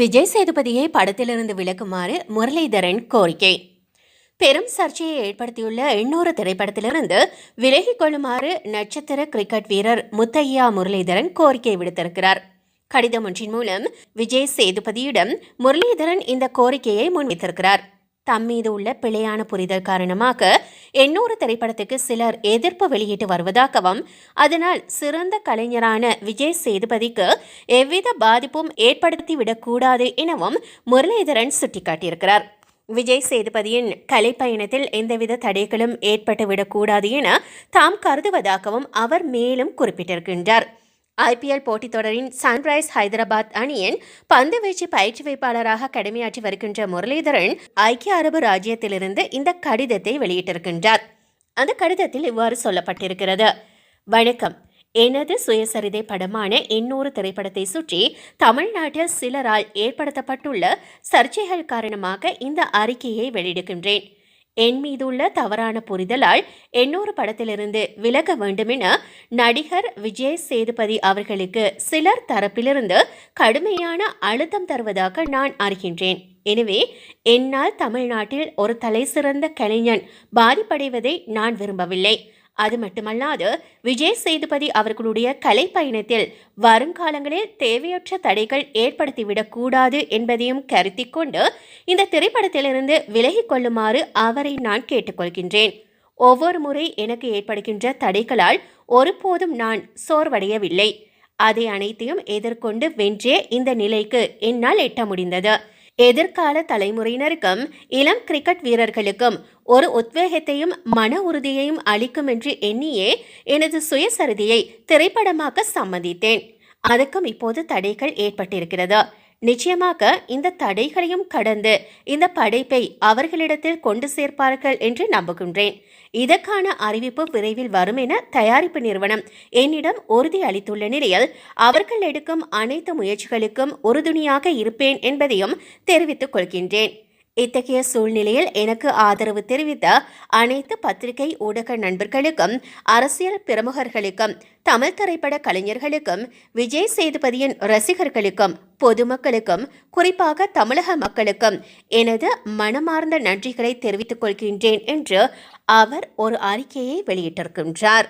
விஜய் சேதுபதியை படத்திலிருந்து விலக்குமாறு முரளிதரன் கோரிக்கை. பெரும் சர்ச்சையை ஏற்படுத்தியுள்ள இன்னொரு திரைப்படத்திலிருந்து விலகிக் கொள்ளுமாறு நட்சத்திர கிரிக்கெட் வீரர் முத்தையா முரளிதரன் கோரிக்கை விடுத்திருக்கிறார். கடிதம் ஒன்றின் மூலம் விஜய் சேதுபதியிடம் முரளிதரன் இந்த கோரிக்கையை முன்வைத்திருக்கிறார். தம் மீது உள்ள பிழையான புரிதல் காரணமாக எண்ணூறு திரைப்படத்துக்கு சிலர் எதிர்ப்பு வெளியிட்டு வருவதாகவும் அதனால் சிறந்த கலைஞரான விஜய் சேதுபதிக்கு எவ்வித பாதிப்பும் ஏற்படுத்திவிடக்கூடாது எனவும் முரளிதரன் சுட்டிக்காட்டியிருக்கிறார். விஜய் சேதுபதியின் கலைப்பயணத்தில் எந்தவித தடைகளும் ஏற்பட்டுவிடக்கூடாது என தாம் கருதுவதாகவும் அவர் மேலும் குறிப்பிட்டிருக்கின்றார். ஐபிஎல் போட்டித் தொடரின் சன்ரைஸ் ஹைதராபாத் அணியின் பந்து வீச்சு பயிற்சி வைப்பாளராக கடமையாற்றி வருகின்ற முரளிதரன் ஐக்கிய அரபு ராஜ்யத்திலிருந்து இந்த கடிதத்தை வெளியிட்டிருக்கின்றார். அந்த கடிதத்தில் இவ்வாறு சொல்லப்பட்டிருக்கிறது. வணக்கம். எனது சுயசரிதை படமான எண்ணூறு திரைப்படத்தை சுற்றி தமிழ்நாட்டில் சிலரால் ஏற்படுத்தப்பட்டுள்ள சர்ச்சைகள் காரணமாக இந்த அறிக்கையை வெளியிடுகின்றேன். என் மீதுள்ள தவறான புரிதலால் என்னொரு படத்திலிருந்து விலக வேண்டுமென நடிகர் விஜய் சேதுபதி அவர்களுக்கு சிலர் தரப்பிலிருந்து கடுமையான அழுத்தம் தருவதாக நான் அறிகின்றேன். எனவே என்னால் தமிழ்நாட்டில் ஒரு தலைசிறந்த கலைஞன் பாதிப்படைவதை நான் விரும்பவில்லை. அது மட்டுமல்லாது விஜய் சேதுபதி அவர்களுடைய கலை பயணத்தில் வருங்காலங்களில் தேவையற்ற தடைகள் ஏற்படுத்திவிடக்கூடாது என்பதையும் கருத்தில் கொண்டு இந்த திரைப்படத்திலிருந்து விலகிக் கொள்ளுமாறு அவரை நான் கேட்டுக்கொள்கின்றேன். ஒவ்வொரு முறை எனக்கு ஏற்படுகின்ற தடைகளால் ஒருபோதும் நான் சோர்வடையவில்லை. அதை அனைத்தையும் எதிர்கொண்டு வென்றே இந்த நிலைக்கு என்னால் எட்ட முடிந்தது. எதிர்கால தலைமுறையினருக்கும் இளம் கிரிக்கெட் வீரர்களுக்கும் ஒரு உத்வேகத்தையும் மன உறுதியையும் அளிக்கும் என்று எண்ணியே எனது சுயசரிதியை திரைப்படமாக்க சம்மதித்தேன். அதுக்கும் இப்போது தடைகள் ஏற்பட்டிருக்கிறது. நிச்சயமாக இந்த தடைகளையும் கடந்து இந்த படைப்பை அவர்களிடத்தில் கொண்டு சேர்ப்பார்கள் என்று நம்புகின்றேன். இதற்கான அறிவிப்பு விரைவில் வரும் என தயாரிப்பு நிறுவனம் என்னிடம் உறுதி அளித்துள்ள நிலையில் அவர்கள் எடுக்கும் அனைத்து முயற்சிகளுக்கும் உறுதுணையாக இருப்பேன் என்பதையும் தெரிவித்துக் கொள்கின்றேன். இத்தகைய சூழ்நிலையில் எனக்கு ஆதரவு தெரிவித்த அனைத்து பத்திரிகை ஊடக நண்பர்களுக்கும் அரசியல் பிரமுகர்களுக்கும் தமிழ் திரைப்பட கலைஞர்களுக்கும் விஜய் சேதுபதியின் ரசிகர்களுக்கும் பொதுமக்களுக்கும் குறிப்பாக தமிழக மக்களுக்கும் எனது மனமார்ந்த நன்றிகளை தெரிவித்துக் கொள்கின்றேன் என்று அவர் ஒரு அறிக்கையை வெளியிட்டிருக்கின்றார்.